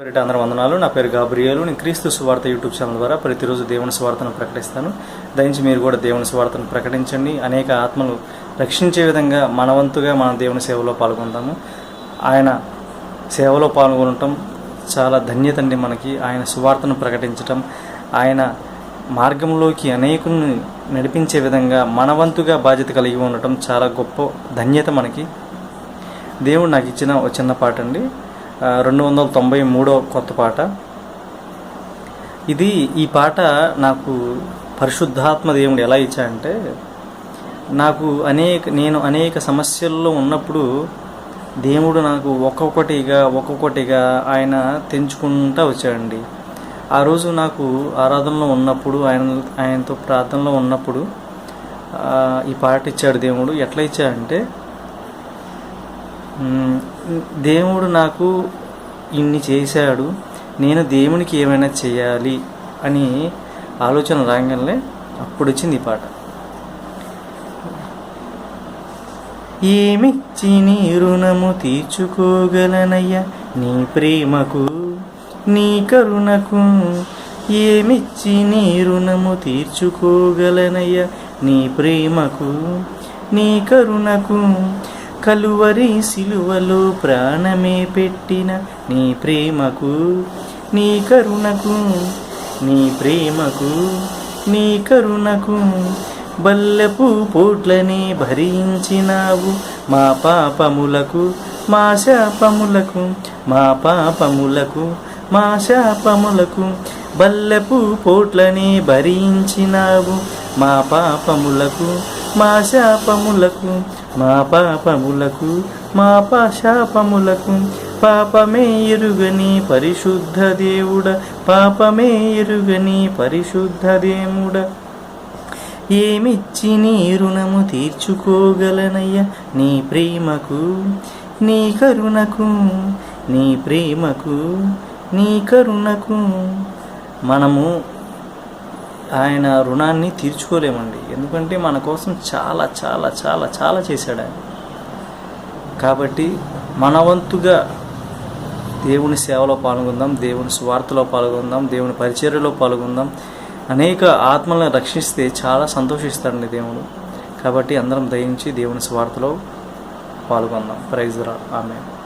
పేరిట అందరూ వందనాలు. నా పేరు గాబ్రియేలు. నేను క్రీస్తు స్వార్త యూట్యూబ్ ఛానల్ ద్వారా ప్రతిరోజు దేవుని స్వార్థను ప్రకటిస్తాను. దయించి మీరు కూడా దేవుని స్వార్థను ప్రకటించండి. అనేక ఆత్మలు రక్షించే విధంగా మనవంతుగా మన దేవుని సేవలో పాల్గొందాము. ఆయన సేవలో పాల్గొనటం చాలా ధన్యత అండి మనకి. ఆయన సువార్తను ప్రకటించటం ఆయన మార్గంలోకి అనేకుల్ని నడిపించే విధంగా మనవంతుగా బాధ్యత కలిగి ఉండటం చాలా గొప్ప ధన్యత మనకి. దేవుడు నాకు ఇచ్చిన ఒక చిన్న పాట అండి. రెండు వందల తొంభై మూడో కొత్త పాట. ఇది ఈ పాట నాకు పరిశుద్ధాత్మ దేవుడు ఎలా ఇచ్చాడంటే నాకు అనేక నేను అనేక సమస్యల్లో ఉన్నప్పుడు దేవుడు నాకు ఒక్కొక్కటిగా ఒక్కొక్కటిగా ఆయన తెంచుకుంటూ వచ్చాడండి. ఆ రోజు నాకు ఆరాధనలో ఉన్నప్పుడు ఆయన ఆయనతో ప్రార్థనలో ఉన్నప్పుడు ఈ పాట ఇచ్చాడు దేవుడు. ఎట్లా ఇచ్చాడంటే అంటే దేవుడు నాకు ఇన్ని చేశాడు నేను దేవునికి ఏమైనా చేయాలి అని ఆలోచన రాగానే అప్పుడు వచ్చింది ఈ పాట. ఏమిచ్చి నీ రుణము తీర్చుకోగలనయ్యా? నీ ప్రేమకు నీ కరుణకు ఏమిచ్చి నీ రుణము తీర్చుకోగలనయ్యా? నీ ప్రేమకు నీ కరుణకు కలువరి సిలువలో ప్రాణమే పెట్టిన నీ ప్రేమకు నీ కరుణకు నీ ప్రేమకు నీ కరుణకు బల్లెపు పోట్లని భరించినావు మా పాపములకు మా శాపములకు మా పాపములకు మా శాపములకు బల్లెపు పోట్లని భరించినావు మా పాపములకు మా శాపములకు మా పాపములకు మా పాశాపములకు పాపమే ఎరుగని పరిశుద్ధ దేవుడ పాపమే ఎరుగని పరిశుద్ధ దేవుడ. ఏమిచ్చి నీ రుణము తీర్చుకోగలనయ్యా? నీ ప్రేమకు నీ కరుణకు నీ ప్రేమకు నీ కరుణకు. మనము ఆయన రుణాన్ని తీర్చుకోలేమండి. ఎందుకంటే మన కోసం చాలా చాలా చాలా చాలా చేశాడు ఆయన. కాబట్టి మన వంతుగా దేవుని సేవలో పాల్గొందాం దేవుని స్వార్థలో పాల్గొందాం దేవుని పరిచర్యలో పాల్గొందాం. అనేక ఆత్మలను రక్షిస్తే చాలా సంతోషిస్తాడండి దేవుడు. కాబట్టి అందరం దయించి దేవుని స్వార్థలో పాల్గొందాం. ప్రైజ్ రా ఆమె